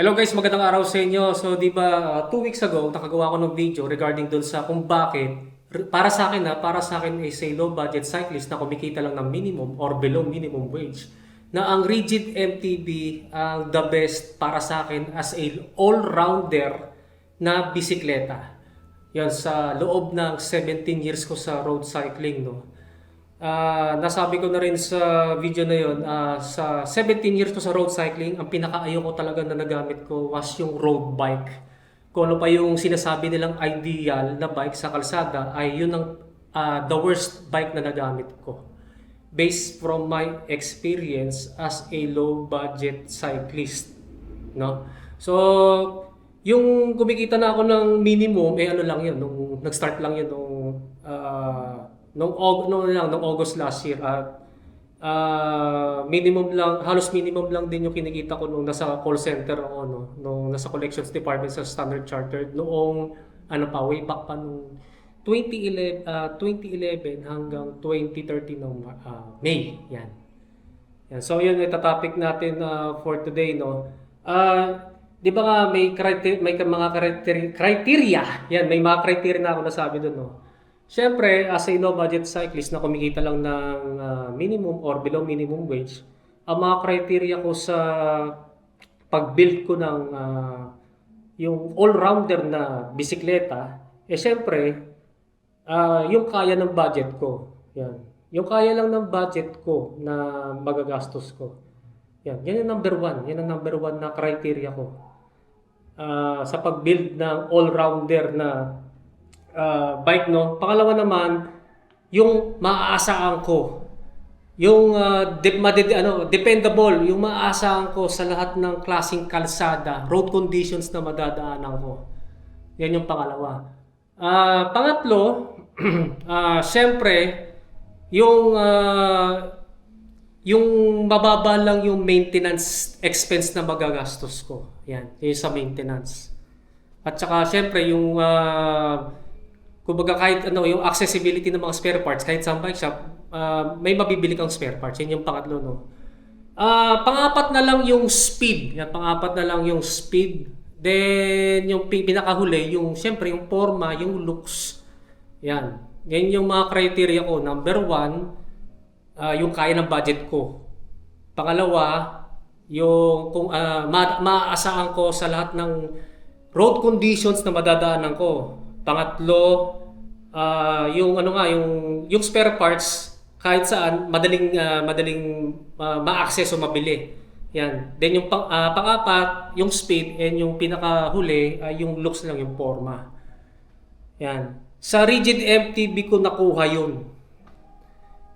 Hello guys, magandang araw sa inyo. So, di ba, uh, two weeks ago, nakagawa ko ng video regarding dun sa kung bakit, para sa akin na, para sa akin is a low budget cyclist na kumikita lang ng minimum or below minimum wage, na ang rigid MTB ang the best para sa akin as a all-rounder na bisikleta. Yan, sa loob ng 17 years ko sa road cycling, no. Ah, nasabi ko na rin sa video na yon, ah, sa 17 years ko sa road cycling, ang pinakaayaw ko talaga na nagamit ko was yung road bike. Kung ano pa yung sinasabi nilang ideal na bike sa kalsada, ay yun ang ah, the worst bike na nagamit ko. Based from my experience as a low budget cyclist. No? So, yung kumikita na ako ng minimum, eh ano lang yun, nung nag-start lang yun nung ah, nung, Aug- nung, lang, nung August last year at ah, minimum lang, halos minimum lang din yung kinikita ko nung nasa call center ako, no? Nung nasa collections department sa Standard Chartered noong ano pa, way back pa nung 2011, ah, 2011 hanggang 2013 ng ah, May. Yan. Yan. So yun ito topic natin uh, for today no. Ah, 'di ba nga may criteria may mga criteria, criteria. Yan, may mga criteria na ako nasabi doon no. Siyempre, as a low budget cyclist na kumikita lang ng ah, minimum or below minimum wage, ang mga criteria ko sa pag-build ko ng ah, yung all-rounder na bisikleta, eh siyempre, ah, yung kaya ng budget ko. Yan. Yung kaya lang ng budget ko na magagastos ko. Yan. Yan yung number one. Yan ang number one na criteria ko. Ah, sa pag-build ng all-rounder na ah, bike, no? Pangalawa naman, yung maaasahan ko. Yung uh, de- madede- ano, dependable, yung maaasahan ko sa lahat ng klaseng kalsada, road conditions na madadaanan ko. Yan yung pangalawa. Ah, pangatlo, ah, syempre, yung ah, yung mababa lang yung maintenance expense na magagastos ko. Yan, yung sa maintenance. At saka syempre yung uh, kumbaga kahit ano yung accessibility ng mga spare parts kahit sa bike shop ah, may mabibili kang spare parts. Yan yung pangatlo no. Ah, pangapat na lang yung speed. Yan pangapat na lang yung speed. Then yung pi- pinakahuli yung syempre yung forma, yung looks. Yan. Yan yung mga criteria ko. Number one, ah, yung kaya ng budget ko. Pangalawa, yung kung ah, ma- maaasahan ko sa lahat ng road conditions na madadaanan ko. Pangatlo, ah, yung ano nga, yung yung spare parts kahit saan madaling ah, madaling ah, ma-access o mabili. Yan. Then yung pang, ah, pang-apat, yung speed and yung pinakahuli ay yung looks lang yung forma. Yan. Sa rigid MTB ko nakuha yun.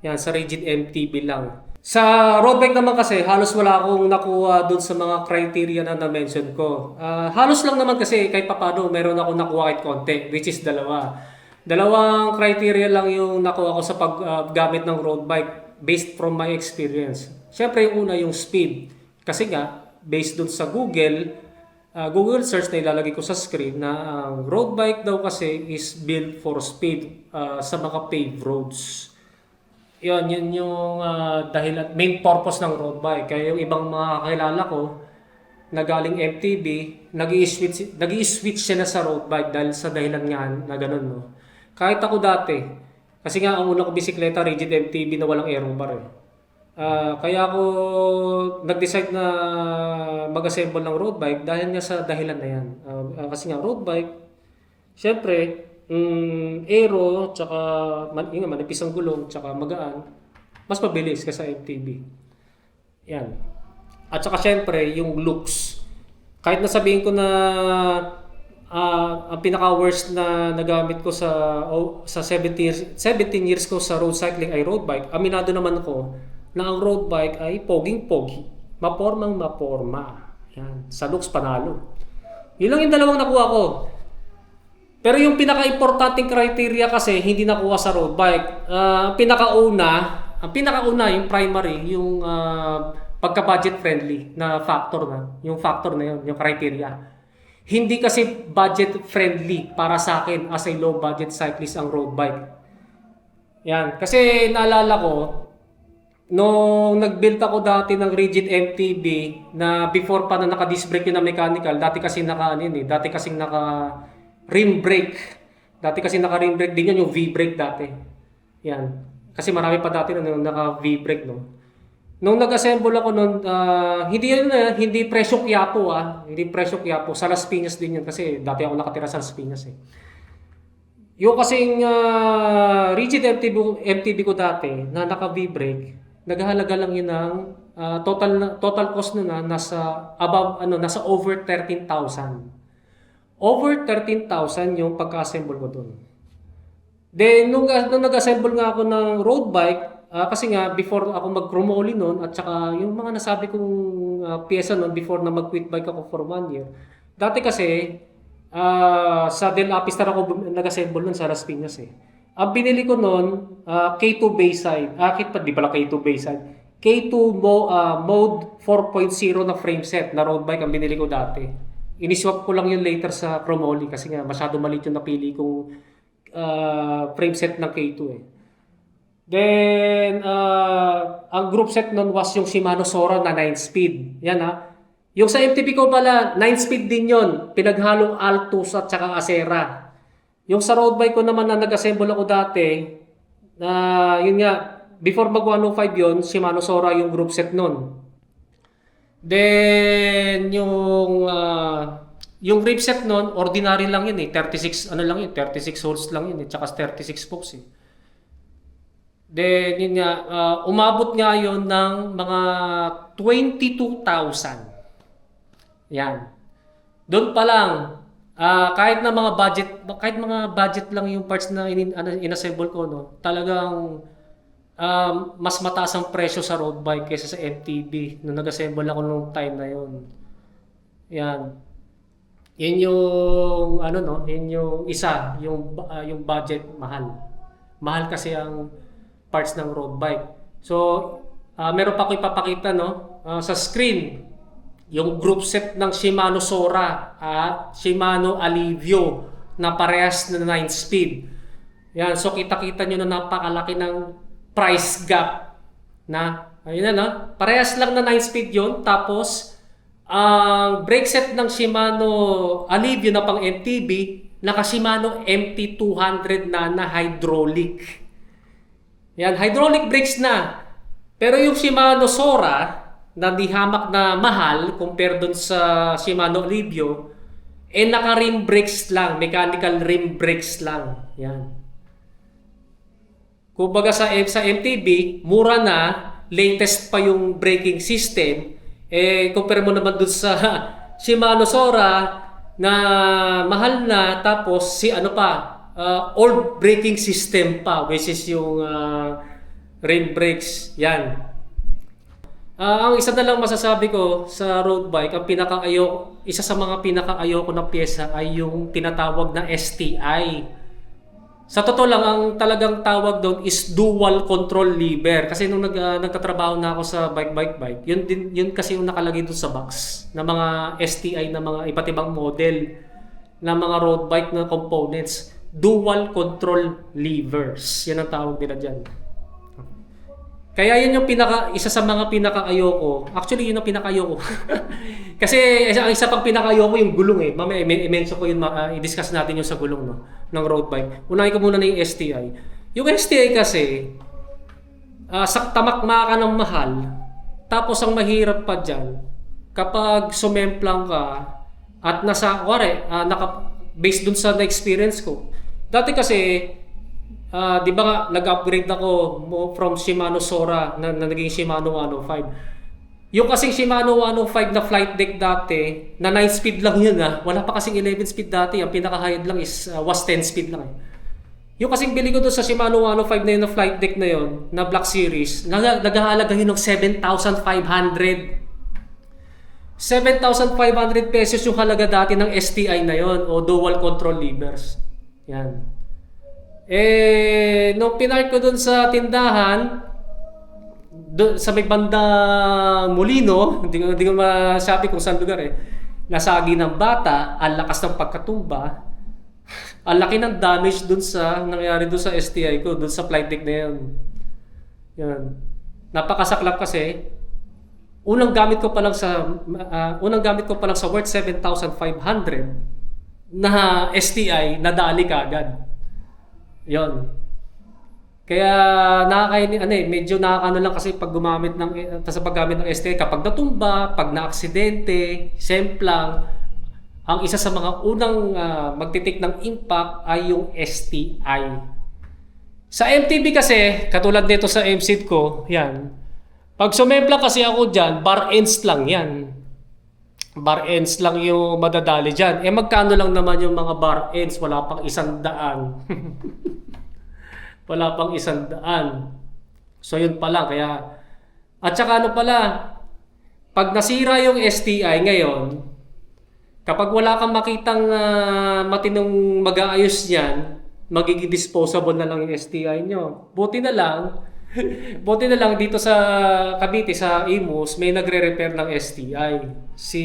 Yan, sa rigid MTB lang. Sa road bike naman kasi, halos wala akong nakuha doon sa mga criteria na na-mention ko. Ah, halos lang naman kasi kahit papano meron ako nakuha kahit konti, which is dalawa. Dalawang criteria lang yung nakuha ko sa paggamit ng road bike based from my experience. Siyempre yung una yung speed. Kasi nga, based doon sa Google, ah, Google search na ilalagay ko sa screen na ang road bike daw kasi is built for speed ah, sa mga paved roads. Yun, yun yung ah, dahilan, main purpose ng road bike. Kaya yung ibang mga kakilala ko na galing MTB, nag switch nag switch siya na sa road bike dahil sa dahilan nga na ganun, no. Kahit ako dati, kasi nga ang una ko bisikleta, rigid MTB na walang aero bar eh. Ah, kaya ako nag-decide na mag-assemble ng road bike dahil nga sa dahilan na yan. Ah, kasi nga road bike, syempre, mm, aero, tsaka man, yun manipis ang gulong, tsaka magaan, mas mabilis kaysa MTB. Yan. At saka syempre, yung looks. Kahit nasabihin ko na ah, ang pinaka-worst na nagamit ko sa oh, sa 17 years, 17 years ko sa road cycling ay road bike, aminado naman ako na ang road bike ay poging-pogi. Mapormang maporma. Yan. Sa looks panalo. Yun lang yung dalawang nakuha ko. Pero yung pinaka-importanting criteria kasi hindi nakuha sa road bike. Ang pinakauna, ang pinakauna yung primary, yung ah, pagka-budget friendly na factor na, yung factor na yun, yung criteria. Hindi kasi budget friendly para sa akin as a low budget cyclist ang road bike. Yan, kasi naalala ko nung nag-build ako dati ng rigid MTB na before pa na naka-disc brake yun na mechanical, dati kasi naka ano eh, dati kasi naka rim brake. Dati kasi naka rim brake din yun, yung V-brake dati. Yan. Kasi marami pa dati na naka V-brake no. Nung nag-assemble ako nun, ah, hindi yun na, hindi presyo Quiapo ah. Hindi presyo Quiapo. Sa Las Piñas din yun kasi dati ako nakatira sa Las Piñas eh. Yung kasing ah, rigid MTB, MTB ko dati na naka V-brake, naghahalaga lang yun ng ah, total na, total cost nun na nasa above ano nasa over 13,000. Over 13,000 yung pagka-assemble ko doon. Then nung, nung nag-assemble nga ako ng road bike, ah, kasi nga before ako mag-chromoli noon at saka yung mga nasabi kong ah, pyesa noon before na mag-quit bike ako for one year. Dati kasi ah, sa Del Apistar ako nag-assemble noon sa Las Piñas eh. Ang binili ko noon, ah, K2 Bayside. Ah, kit pa, di pala K2 Bayside. K2 mo, ah, Mode 4.0 na frame set na road bike ang binili ko dati. Iniswap ko lang yun later sa Chromoly kasi nga masyado maliit yung napili kong ah, frame set ng K2 eh. Then, ah, ang group set nun was yung Shimano Sora na 9-speed. Yan ha. Yung sa MTB ko pala, 9-speed din yon Pinaghalong Altus at saka Acera. Yung sa road bike ko naman na nag-assemble ako dati, na yun nga, before mag 105 yon Shimano Sora yung group set nun. Then, yung ah, yung rib set nun, ordinary lang yun eh. 36, ano lang yun, 36 holes lang yun eh. Tsaka 36 spokes eh. Then, yun nga, ah, umabot nga yun ng mga 22,000. Yan. Doon pa lang, ah, kahit na mga budget, kahit mga budget lang yung parts na in, ano, inassemble ko, no, talagang um, mas mataas ang presyo sa road bike kaysa sa MTB nung nag-assemble ako nung time na yun. Yan. Yun yung ano no, yun yung isa, yung ah, yung budget mahal. Mahal kasi ang parts ng road bike. So, ah, meron pa ako ipapakita no ah, sa screen yung group set ng Shimano Sora at Shimano Alivio na parehas na 9 speed. Yan, so kita-kita nyo na napakalaki ng price gap na ayun na no? Parehas lang na 9 speed 'yon tapos ang brake set ng Shimano Alivio na pang MTB, naka Shimano MT200 na na hydraulic. Yan, hydraulic brakes na. Pero yung Shimano Sora, na di hamak na mahal compare dun sa Shimano Alivio, eh naka rim brakes lang, mechanical rim brakes lang. Yan. Kumbaga sa, sa MTB, mura na, latest pa yung braking system, eh compare mo naman dun sa Shimano Sora na mahal na tapos si ano pa, uh, old braking system pa which is yung uh, rim brakes. Yan. Ah, ang isa na lang masasabi ko sa road bike, ang pinakaayo, isa sa mga pinakaayo ko na pyesa ay yung tinatawag na STI. Sa totoo lang, ang talagang tawag doon is dual control lever. Kasi nung nag, ah, nagtatrabaho na ako sa bike, bike, bike, yun, din, yun kasi yung nakalagay doon sa box na mga STI na mga iba't ibang model na mga road bike na components. Dual control levers. Yan ang tawag nila dyan. Kaya yun yung pinaka isa sa mga pinaka-ayoko. Actually, yun ang pinaka-ayoko. Kasi isa, isa pang pinaka-ayoko yung gulong eh. Mamaya i-mention ko yun, uh, i-discuss natin yung sa gulong no, ng road bike. Unahin ko muna na yung STI. Yung STI kasi, uh, sa tamakma ka ng mahal, tapos ang mahirap pa dyan, kapag sumemplang ka, at nasa, wari, uh, naka, based dun sa na-experience ko. Dati kasi, Ah, 'di ba nga nag-upgrade ako from Shimano Sora na, na naging Shimano 105. Yung kasing Shimano 105 na flight deck dati, na 9 speed lang yun ah. Wala pa kasing 11 speed dati. Ang pinaka-high lang is ah, was 10 speed lang eh. Yung kasing bili ko doon sa Shimano 105 na yun na flight deck na yun, na Black Series, nag naghahalaga yun ng 7,500. 7,500 pesos yung halaga dati ng STI na yon o dual control levers. Yan. Eh, nung pinark ko dun sa tindahan, dun, sa may banda Molino, hindi ko, hindi ko masabi kung saan lugar eh, nasagi ng bata, ang lakas ng pagkatumba, ang laki ng damage dun sa nangyari dun sa STI ko, dun sa flight deck na yun. Yan. Napakasaklap kasi. Unang gamit ko pa lang sa ah, unang gamit ko pa lang sa worth 7,500 na STI nadali ka agad. 'Yon. Kaya nakakaini ano eh, medyo nakakaano lang kasi pag gumamit ng eh, sa paggamit ng STI kapag natumba, pag naaksidente, semplang ang isa sa mga unang ah, magtitik ng impact ay yung STI. Sa MTB kasi, katulad nito sa MSID ko, yan. Pag sumempla kasi ako dyan, bar ends lang yan. Bar ends lang yung madadali dyan. Eh magkano lang naman yung mga bar ends? Wala pang isang daan. Wala pang isang daan. So yun pala, kaya... At saka ano pala, pag nasira yung STI ngayon, kapag wala kang makitang ah, matinong mag-aayos niyan, magiging disposable na lang yung STI nyo. Buti na lang, buti na lang dito sa Cavite, sa Imus, may nagre-repair ng STI. Si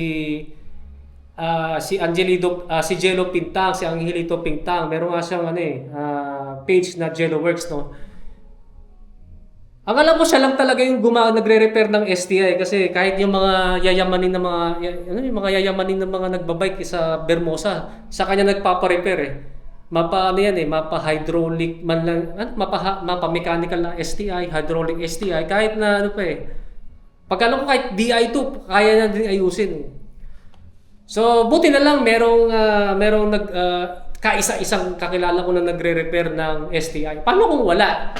ah, si Angelito, ah, si Jello Pintang, si Angelito Pintang, meron nga siyang ano eh, ah, page na Jello Works, no? Ang alam mo siya lang talaga yung guma nagre-repair ng STI kasi kahit yung mga yayamanin na mga ano yung mga yayamanin na mga nagbabike sa Bermosa, sa kanya nagpapa-repair eh. Mapa ano yan eh, mapa hydraulic man lang, ano, mapa mapa mechanical na STI, hydraulic STI kahit na ano pa eh. Pag alam ko kahit DI2 kaya na din ayusin. eh. So buti na lang merong ah, merong nag ah, kaisa-isang kakilala ko na nagre-repair ng STI. Paano kung wala?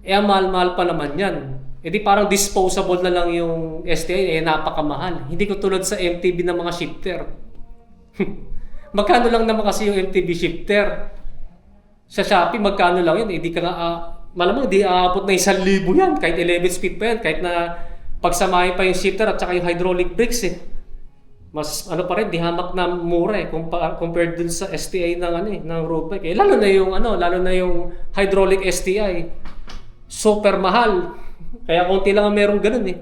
Eh, mahal-mahal pa naman yan. Eh di parang disposable na lang yung STI, eh napakamahal. Hindi ko tulad sa MTB ng mga shifter. magkano lang naman kasi yung MTB shifter? Sa Shopee, magkano lang yun? Eh di ka nga, ah, malamang di aabot na isang libo yan. Kahit 11 speed pa yan. Kahit na pagsamahin pa yung shifter at saka yung hydraulic brakes eh. Mas ano pa rin, di hamak na mura eh compa- compared dun sa STI ng ano eh, ng road bike. Eh, lalo na yung ano, lalo na yung hydraulic STI super mahal. Kaya konti lang ang merong ganun eh.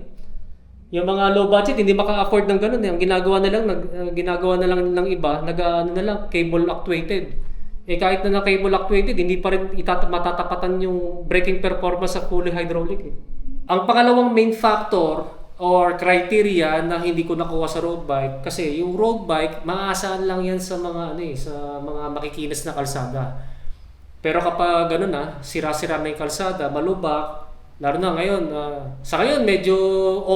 Yung mga low budget hindi maka-afford ng ganun eh. Ang ginagawa na lang, nag, uh, ginagawa na lang ng iba, nag uh, ano na lang, cable actuated. Eh kahit na na cable actuated, hindi pa rin itat matatapatan yung braking performance sa fully hydraulic eh. Ang pangalawang main factor or criteria na hindi ko nakuha sa road bike kasi yung road bike maaasahan lang yan sa mga ano eh, sa mga makikinis na kalsada. Pero kapag gano'n na, sira-sira na yung kalsada, malubak, lalo na ngayon, ah, sa ngayon medyo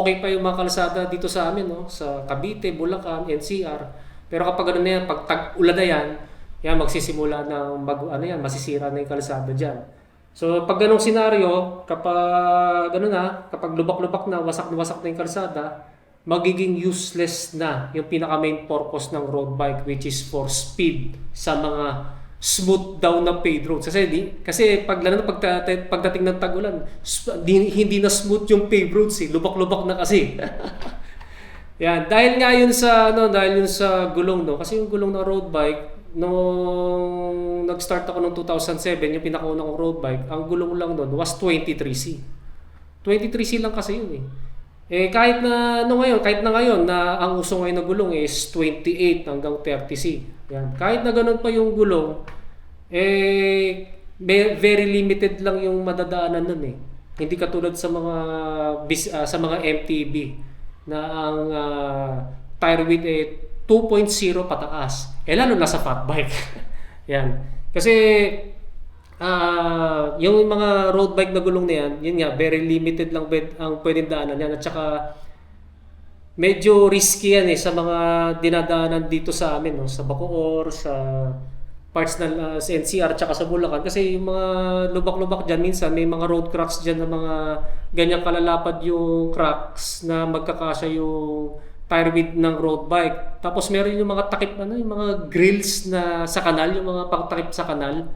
okay pa yung mga kalsada dito sa amin, no? sa Cavite, Bulacan, NCR. Pero kapag gano'n na yan, pag tag-ulan na yan, yan magsisimula ng mag, ano yan, masisira na yung kalsada dyan. So pag ganong senaryo, kapag gano'n na, kapag lubak-lubak na, wasak na wasak na yung kalsada, magiging useless na yung pinaka main purpose ng road bike which is for speed sa mga smooth down na paved roads. Kasi, di, kasi pag, lalo na pag, pagdating ng tagulan, di, hindi na smooth yung paved roads eh. Lubak-lubak na kasi. Yan. Dahil nga yun sa, ano, dahil yun sa gulong, no? Kasi yung gulong ng road bike, nung nag-start ako noong 2007, yung pinakauna kong road bike, ang gulong lang doon was 23C. 23C lang kasi yun eh. Eh kahit na ano ngayon, kahit na ngayon na ang uso ngayon na gulong is 28 hanggang 30C. Yan. Kahit na ganun pa yung gulong, eh very limited lang yung madadaanan nun eh. Hindi katulad sa mga bis, uh, sa mga MTB na ang uh, tire width eh 2.0 pataas. Eh lalo na sa fat bike. yan. Kasi uh, yung mga road bike na gulong na yan, yun nga, very limited lang ang pwedeng daanan yan. At saka medyo risky yan eh sa mga dinadaanan dito sa amin, no? sa Bacoor, sa parts na uh, sa NCR tsaka sa Bulacan kasi yung mga lubak-lubak diyan minsan may mga road cracks diyan na mga ganyang kalalapad yung cracks na magkakasya yung tire width ng road bike. Tapos meron yung mga takip ano, yung mga grills na sa kanal, yung mga pagtakip sa kanal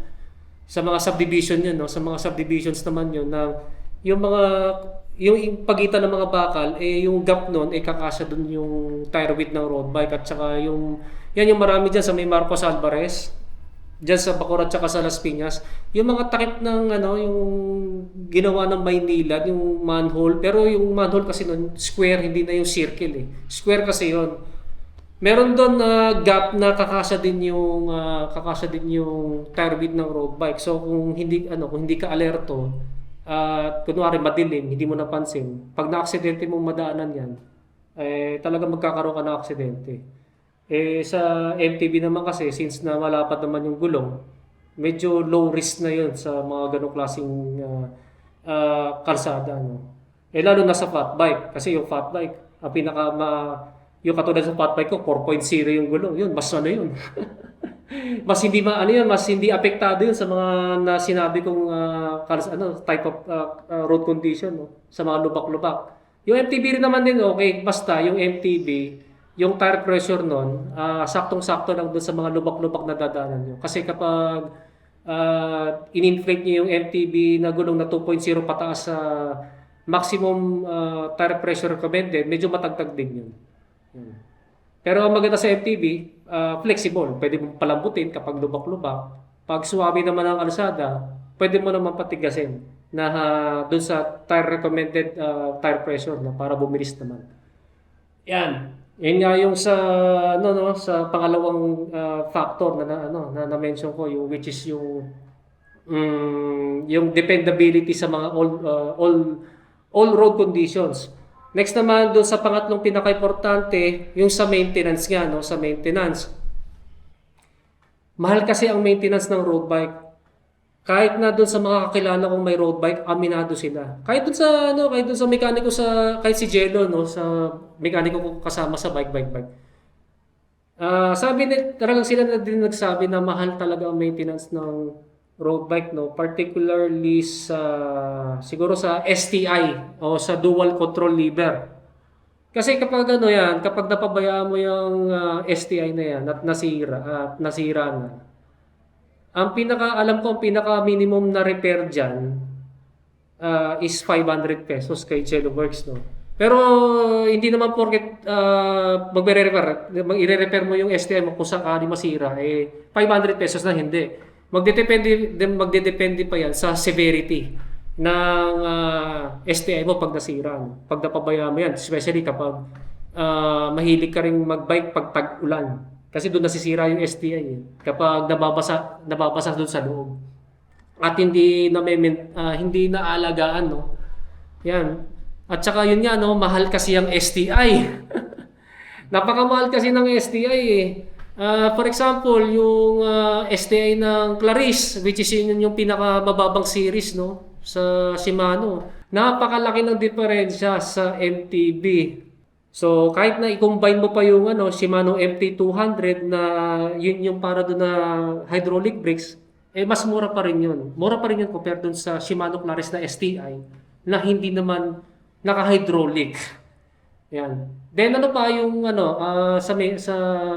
sa mga subdivision yun, no? sa mga subdivisions naman yun na yung mga yung pagitan ng mga bakal eh yung gap noon eh kakasya dun yung tire width ng road bike at saka yung yan yung marami diyan sa may Marcos Alvarez diyan sa Bacoor at saka sa Las Piñas. Yung mga takip ng ano yung ginawa ng Maynila yung manhole pero yung manhole kasi noon square hindi na yung circle eh. Square kasi yon meron doon na uh, gap na kakasya din yung uh, kakasya din yung tire width ng road bike so kung hindi ano kung hindi ka alerto at kunwari madilim, hindi mo napansin, pag na-aksidente mong madaanan yan, eh talaga magkakaroon ka ng aksidente. Eh sa MTB naman kasi, since na malapad naman yung gulong, medyo low risk na yun sa mga ganong klaseng ah, ah, kalsada. No? Eh lalo na sa fat bike, kasi yung fat bike, ang pinaka ma, yung katulad sa fat bike ko, 4.0 yung gulong, yun, mas ano yun. mas hindi ma ano yun, mas hindi apektado yun sa mga na sinabi kong ah, kals- ano type of ah, road condition no sa mga lubak-lubak. Yung MTB rin naman din okay, basta yung MTB, yung tire pressure nun, ah, saktong-sakto lang doon sa mga lubak-lubak na dadaanan nyo. Kasi kapag ah, in-inflate nyo yung MTB na gulong na 2.0 pataas sa maximum ah, tire pressure recommended, medyo matagtag din yun. Yun. Pero ang maganda sa MTB, ah, flexible. Pwede mong palambutin kapag lubak-lubak. Pag suwabe naman ang kalsada, pwede mo naman patigasin na ah, dun sa tire recommended ah, tire pressure na para bumilis naman. Yan. Yan nga yung sa ano no sa pangalawang ah, factor na, na ano na na-mention ko yung which is yung mm, yung dependability sa mga all ah, all all road conditions. Next naman doon sa pangatlong pinaka-importante, yung sa maintenance nga no, sa maintenance. Mahal kasi ang maintenance ng road bike. Kahit na doon sa mga kakilala kong may road bike, aminado sila. Kahit doon sa ano, kahit doon sa mekaniko sa kahit si Jello no, sa mekaniko ko kasama sa bike bike bike. Ah, sabi ni talagang sila na din nagsabi na mahal talaga ang maintenance ng road bike no, particularly sa siguro sa STI o sa dual control lever. Kasi kapag ano yan, kapag napabayaan mo yung ah, STI na yan at nasira at nasira na, ang pinaka alam ko ang pinaka minimum na repair diyan is 500 pesos kay Jello Works no. Pero hindi naman porket uh, magre-repair, mag i-repair mo yung STI mo kung sakali masira eh 500 pesos na hindi. Magdedepende magdedepende pa yan sa severity ng ah, STI mo pag nasira. Pag napabayaan mo yan, especially kapag ah, mahilig ka ring magbike pag tag-ulan. Kasi doon nasisira yung STI eh. Kapag nababasa nababasa doon sa loob. At hindi na hindi naalagaan no. Yan. At saka yun nga no, mahal kasi ang STI. Napakamahal kasi ng STI eh. Ah, for example, yung ah, STI ng Clarice, which is yun yung pinakamababang series no sa Shimano. Napakalaki ng diferensya sa MTB. So, kahit na i-combine mo pa yung ano, Shimano MT200 na yun yung para doon na hydraulic brakes, eh mas mura pa rin yun. Mura pa rin yun compared doon sa Shimano Claris na STI na hindi naman naka-hydraulic. Yan. Then ano pa yung ano ah, sa sa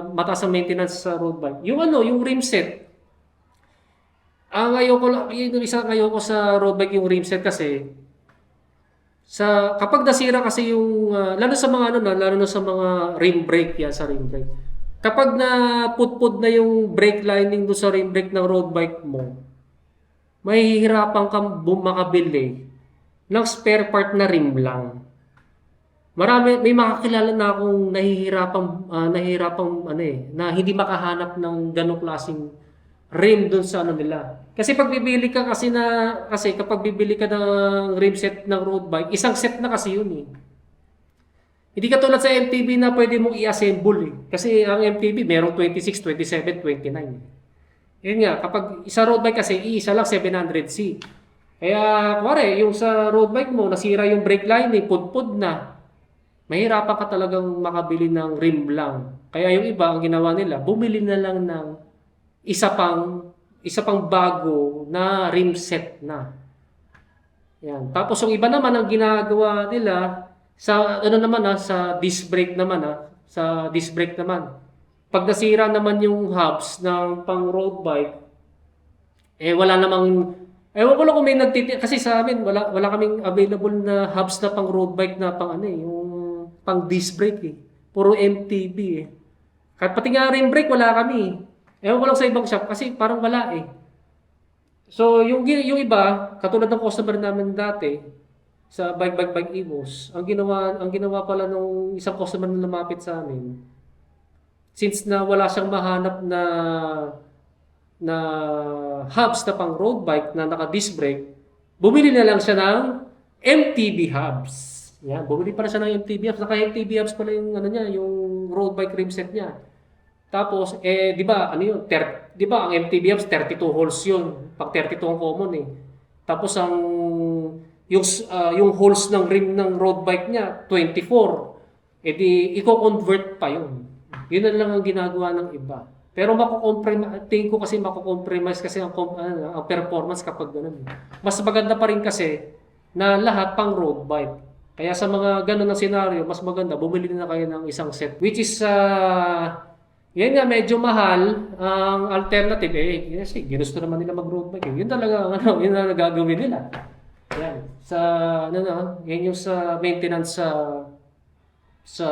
mataas ang maintenance sa road bike. Yung ano, yung rim set. Ang ayaw ko lang, yun yung isa ngayon ko sa road bike yung rim set kasi sa kapag nasira kasi yung ah, lalo sa mga ano na, lalo na sa mga rim brake yan sa rim brake. Kapag na putpud na yung brake lining do sa rim brake ng road bike mo, mahihirapan kang bum- makabili ng spare part na rim lang. Marami may makakilala na akong nahihirapan ah, nahihirapang ano eh na hindi makahanap ng ganong klaseng rim doon sa ano nila. Kasi pag bibili ka kasi na kasi kapag bibili ka ng rim set ng road bike, isang set na kasi yun eh. Hindi katulad sa MTB na pwede mong i-assemble eh. Kasi ang MTB merong 26, 27, 29. eh. Yun nga, kapag isa road bike kasi, iisa lang 700C. Kaya, kuwari, yung sa road bike mo, nasira yung brake lining, pudpud na. Mahirapan ka talagang makabili ng rim lang. Kaya yung iba, ang ginawa nila, bumili na lang ng isa pang isa pang bago na rim set na. Yan. Tapos yung iba naman ang ginagawa nila sa ano naman ah, sa disc brake naman ah, sa disc brake naman. Pag nasira naman yung hubs ng pang road bike, eh wala namang Ewan ko lang kung may nagtiti kasi sa amin wala wala kaming available na hubs na pang road bike na pang ano eh, yung pang disc brake eh. Puro MTB eh. Kahit pati nga rim brake wala kami. eh. Ewan ko lang sa ibang shop kasi parang wala eh. So, yung, yung iba, katulad ng customer namin dati, sa Bike Bike Bike Evos, ang ginawa, ang ginawa pala nung isang customer na lumapit sa amin, since na wala siyang mahanap na na hubs na pang road bike na naka disc brake, bumili na lang siya ng MTB hubs. Yan, bumili pala siya ng MTB hubs. Naka MTB hubs pala yung ano niya, yung road bike rim set niya. Tapos, eh, di ba, ano yun, ter, di ba, ang MTB hubs, 32 holes yun. Pag 32 ang common eh. Tapos, ang, yung, ah, yung holes ng rim ng road bike niya, 24. Eh di, i-convert pa yun. Yun na lang ang ginagawa ng iba. Pero mako-compromise, tingin ko kasi mako-compromise kasi ang, ano, ang performance kapag ganun. Mas maganda pa rin kasi na lahat pang road bike. Kaya sa mga ganun na senaryo, mas maganda, bumili na kayo ng isang set. Which is, ah, yan nga, medyo mahal. Ang alternative, eh, kasi ginusto naman nila mag-road bike. Eh. Yun talaga, ano, yun ang gagawin nila. Yan. Sa, ano na, yan yung sa maintenance sa, sa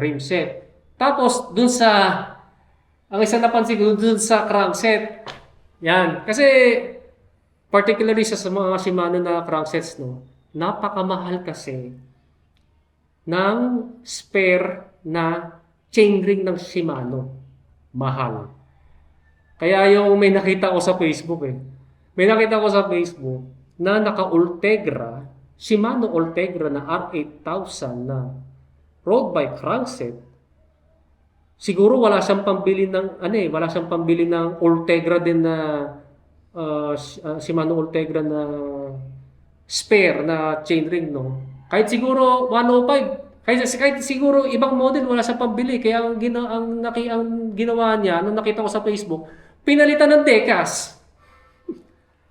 rim set. Tapos, dun sa, ang isang napansin ko, dun sa crankset. Yan. Kasi, particularly sa, sa mga Shimano na cranksets, no, napakamahal kasi ng spare na chainring ng Shimano. Mahal. Kaya yung may nakita ko sa Facebook eh. May nakita ko sa Facebook na naka-Ultegra, Shimano Ultegra na R8000 na road bike crankset. Siguro wala siyang pambili ng ano eh, wala siyang pambili ng Ultegra din na uh, Sh- uh, Shimano Ultegra na spare na chainring no. Kahit siguro 105 kahit, kahit siguro ibang model wala sa pambili kaya ang, gina, ang, naki, ang ginawa niya nung nakita ko sa Facebook pinalitan ng Decas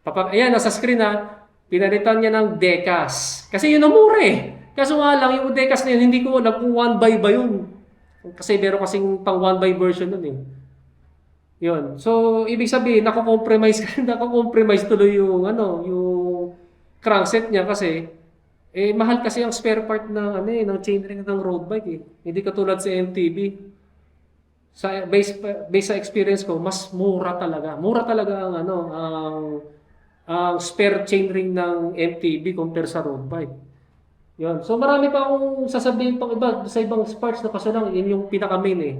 Kapag, ayan, nasa screen na, pinalitan niya ng Decas. Kasi yun ang mura eh. Kaso nga lang, yung Decas na yun, hindi ko alam kung one by ba yun. Kasi meron kasing pang one by version nun eh. Yun. So, ibig sabihin, nako-compromise nako-compromise tuloy yung, ano, yung crankset niya kasi, eh, mahal kasi ang spare part ng, ano eh, ng chainring ng road bike eh. Hindi katulad sa MTB. Sa, base, base sa experience ko, mas mura talaga. Mura talaga ang, ano, ang, ang spare chainring ng MTB compare sa road bike. Yun. So marami pa akong sasabihin pang iba sa ibang parts na kaso lang, yun yung pinaka main eh.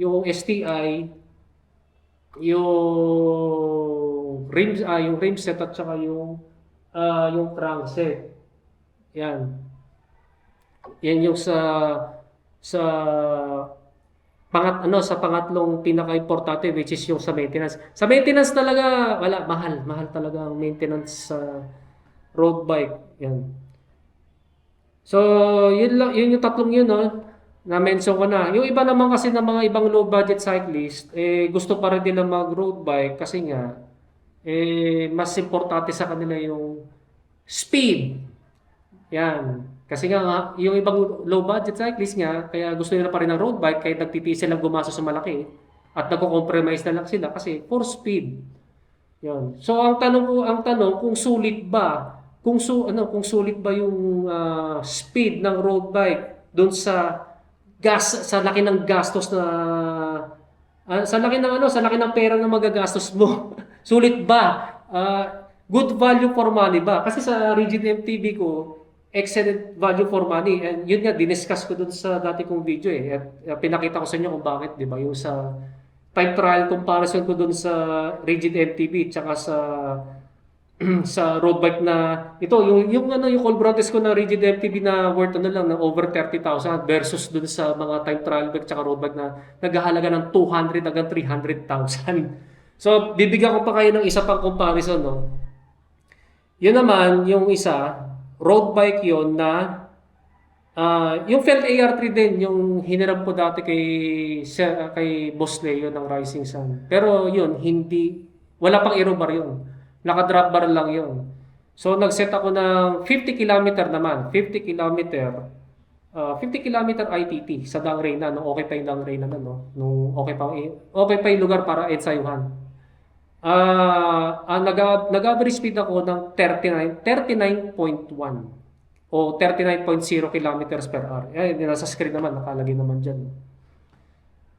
Yung STI, yung rim, ah, yung rim set at saka yung ah, yung crankset. Yan. Yan yung sa sa pangat ano sa pangatlong pinaka-importante which is yung sa maintenance. Sa maintenance talaga wala mahal, mahal talaga ang maintenance sa road bike. Yan. So, yun lang, yun yung tatlong yun, no? Na-mention ko na. Yung iba naman kasi ng mga ibang low budget cyclist, eh, gusto pa rin nila mag-road bike kasi nga, eh, mas importante sa kanila yung speed. Yan. Kasi nga, yung ibang low budget cyclist nga, kaya gusto nila pa rin ng road bike, kahit nagtitiis silang gumasos sa malaki, at nagko-compromise na lang sila kasi for speed. Yan. So ang tanong ko, ang tanong kung sulit ba, kung su ano, kung sulit ba yung ah, speed ng road bike doon sa gas sa laki ng gastos na ah, sa laki ng ano, sa laki ng pera na magagastos mo. sulit ba? Ah, good value for money ba? Kasi sa rigid MTB ko, excellent value for money. And yun nga, diniscuss ko dun sa dati kong video eh. At uh, pinakita ko sa inyo kung bakit, di ba? Yung sa time trial comparison ko dun sa rigid MTB tsaka sa sa road bike na ito yung yung ano yung Colbrontes ko na rigid MTB na worth ano lang na over 30,000 versus dun sa mga time trial bike tsaka road bike na naghahalaga ng 200 hanggang 300,000. So bibigyan ko pa kayo ng isa pang comparison no. Yun naman yung isa road bike yon na ah yung Felt AR3 din yung hiniram ko dati kay sa- kay Boss Leo ng Rising Sun. Pero yun hindi wala pang aero bar yun. Naka-drop bar lang yun. So nag-set ako ng 50 km naman, 50 km ah 50 km ITT sa Dang Reyna no okay pa yung Dang Reyna na no nung okay pa okay pa yung lugar para ensayuhan. Ah, ah nag nag-average speed ako ng 39 39.1 o 39.0 kilometers per hour. Eh, nasa screen naman, nakalagay naman dyan.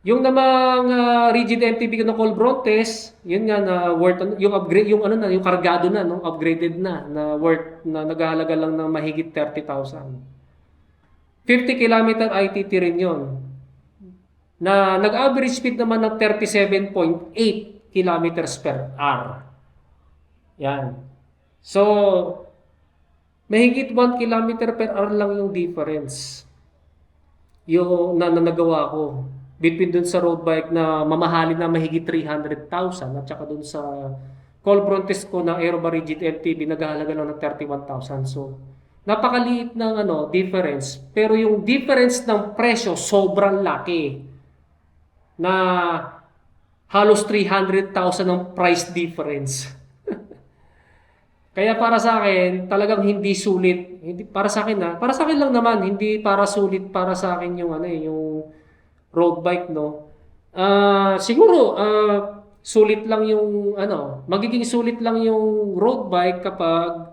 Yung namang ah, rigid MTB ko na Colbrontes, yun nga na worth, yung upgrade, yung ano na, yung kargado na, no? upgraded na, na worth, na naghahalaga lang ng mahigit 30,000. 50 kilometer ITT rin yun. Na nag-average speed naman ng 37.8 kilometers per hour. Yan. So, mahigit 1 kilometer per hour lang yung difference. Yung na, na nagawa ko. Between dun sa road bike na mamahali na mahigit 300,000 at saka dun sa Colbron test ko na Aeroba Rigid LTV naghahalaga lang ng 31,000. So, napakaliit ng ano, difference. Pero yung difference ng presyo sobrang laki. Na halos 300,000 ang price difference. Kaya para sa akin, talagang hindi sulit. Hindi para sa akin na, para sa akin lang naman, hindi para sulit para sa akin yung ano eh, yung road bike no. Ah, siguro ah, sulit lang yung ano, magiging sulit lang yung road bike kapag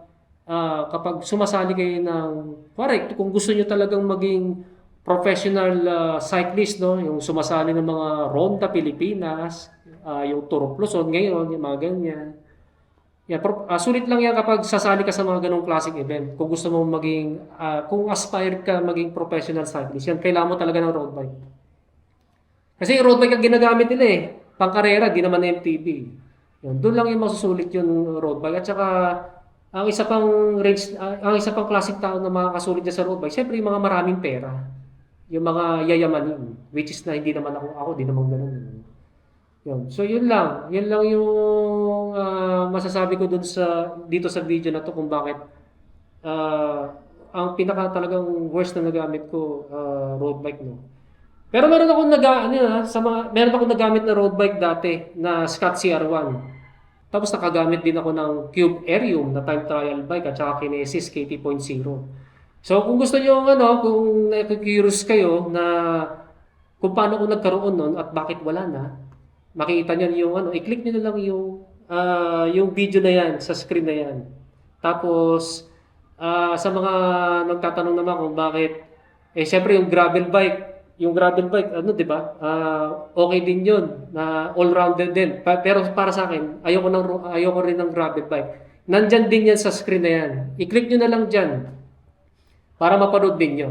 ah, kapag sumasali kayo ng correct kung gusto niyo talagang maging professional ah, cyclist no, yung sumasali ng mga Ronda Pilipinas, ah, yung Tour of Luzon ngayon, yung mga ganyan. Yeah, pro- ah, sulit lang yan kapag sasali ka sa mga ganong classic event. Kung gusto mo maging, ah, kung aspire ka maging professional cyclist, yan, kailangan mo talaga ng road bike. Kasi yung road bike ang ginagamit nila eh. Pangkarera, di naman MTB. Yun, doon lang yung masusulit yung road bike. At saka, ang isa pang range, ah, ang isa pang classic tao na makakasulit niya sa road bike, syempre yung mga maraming pera. Yung mga yayamanin, which is na hindi naman ako, ako di naman ganun. Yun. So yun lang, yun lang yung ah, masasabi ko dun sa dito sa video na to kung bakit ah, ang pinaka talagang worst na nagamit ko ah, road bike no. Pero meron akong naga ano sa mga meron akong nagamit na road bike dati na Scott CR1. Tapos nakagamit din ako ng Cube Aerium na time trial bike at saka Kinesis KT.0. So kung gusto niyo ano, kung na-curious kayo na kung paano ko nagkaroon nun at bakit wala na, makikita niyo yung ano, i-click niyo na lang yung ah, yung video na yan sa screen na yan. Tapos ah, sa mga nagtatanong naman kung bakit eh syempre yung gravel bike, yung gravel bike ano 'di ba? Ah, okay din 'yun na all-rounded din. Pa- pero para sa akin, ayoko ng ro- ayoko rin ng gravel bike. Nandyan din yan sa screen na yan. I-click nyo na lang dyan para mapanood din nyo.